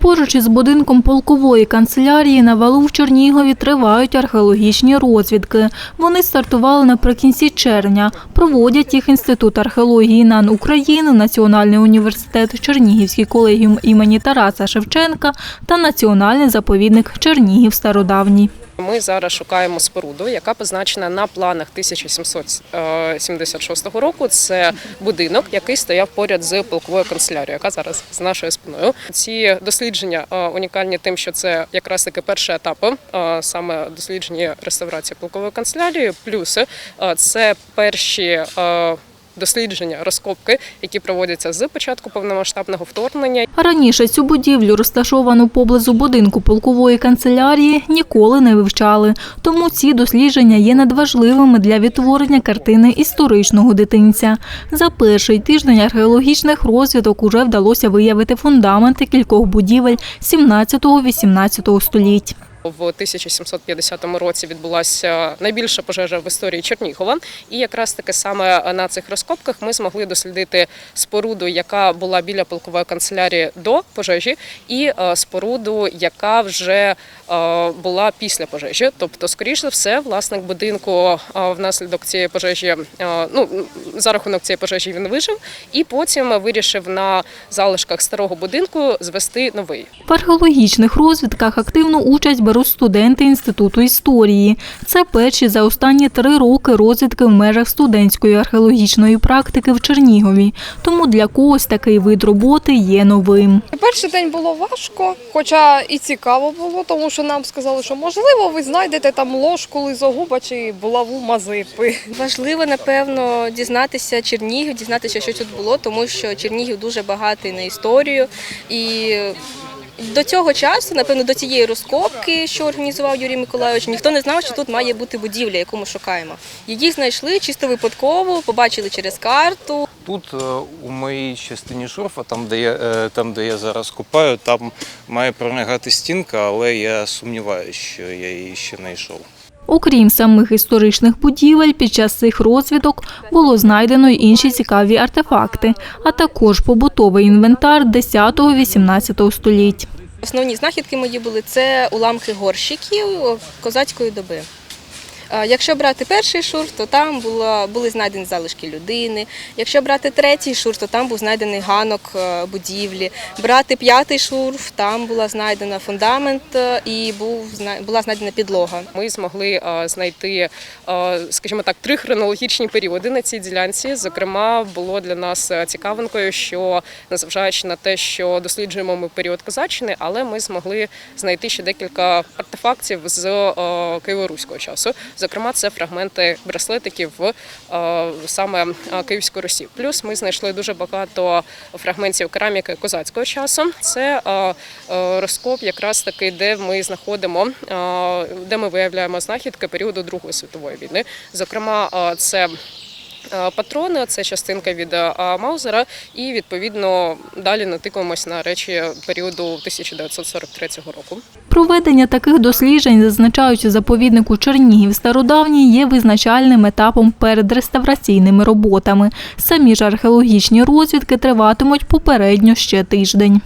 Поруч із будинком полкової канцелярії на валу в Чернігові тривають археологічні розвідки. Вони стартували наприкінці червня. Проводять їх Інститут археології НАН України, Національний університет Чернігівський колегіум імені Тараса Шевченка та Національний заповідник Чернігів Стародавній. Ми зараз шукаємо споруду, яка позначена на планах 1776 року. Це будинок, який стояв поряд з полковою канцелярією, яка зараз з нашою спиною. Ці дослідження е, унікальні тим, що це якраз таки перші етапи, е, саме дослідження реставрації полкової канцелярії. Плюси е, це перші. Дослідження, розкопки, які проводяться з початку повномасштабного вторгнення, Раніше цю будівлю, розташовану поблизу будинку полкової канцелярії, ніколи не вивчали. Тому ці дослідження є надважливими для відтворення картини історичного дитинця. За перший тиждень археологічних розвідок уже вдалося виявити фундаменти кількох будівель 17-18 століть. В 1750 році відбулася найбільша пожежа в історії Чернігова, і якраз таки саме на цих розкопках ми змогли дослідити споруду, яка була біля полкової канцелярії до пожежі, і е, споруду, яка вже е, була після пожежі. Тобто, скоріш за все, власник будинку е, внаслідок цієї пожежі, ну за рахунок цієї пожежі він вижив, і потім вирішив на залишках старого будинку звести новий. В археологічних розвідках активну участь беруть студенти Інституту історії. Це перші за останні три роки розвідки в межах студентської археологічної практики в Чернігові. Тому для когось такий вид роботи є новим. Перший день було важко, хоча і цікаво було, тому що нам сказали, що можливо ви знайдете там ложку лизогуба чи булаву мазипи. Важливо, напевно, дізнатися Чернігів, дізнатися, що тут було, тому що Чернігів дуже багатий на історію. І до цього часу, напевно, до цієї розкопки, що організував Юрій Миколайович, ніхто не знав, що тут має бути будівля, яку ми шукаємо. Її знайшли чисто випадково, побачили через карту. Тут е, у моїй частині шурфа, там де я е, там, де я зараз купаю, там має пролягати стінка, але я сумніваюся, що я її ще не йшов. Окрім самих історичних будівель, під час цих розвідок було знайдено й інші цікаві артефакти, а також побутовий інвентар 10-18 століть. Основні знахідки мої були це уламки горщиків козацької доби. Якщо брати перший шурф, то там було, були знайдені залишки людини. Якщо брати третій шурф, то там був знайдений ганок е, будівлі. Брати п'ятий шурф, там була знайдена фундамент е, і був була знайдена підлога. Ми змогли е, знайти, скажімо так, три хронологічні періоди на цій ділянці. Зокрема, було для нас цікавинкою, що незважаючи на те, що досліджуємо ми період козаччини, але ми змогли знайти ще декілька артефактів з києво-руського часу. Зокрема, це фрагменти браслетиків в саме е, Київської Русі. Плюс ми знайшли дуже багато фрагментів кераміки козацького часу. Це е, е, розкоп, якраз таки, де ми знаходимо, е, де ми виявляємо знахідки періоду Другої світової війни. Зокрема, е, це е, Патрони, це частинка від е, Маузера, і відповідно далі натикуємось на речі періоду 1943 року. Проведення таких досліджень, зазначають заповіднику Чернігів Стародавній, є визначальним етапом перед реставраційними роботами. Самі ж археологічні розвідки триватимуть попередньо ще тиждень.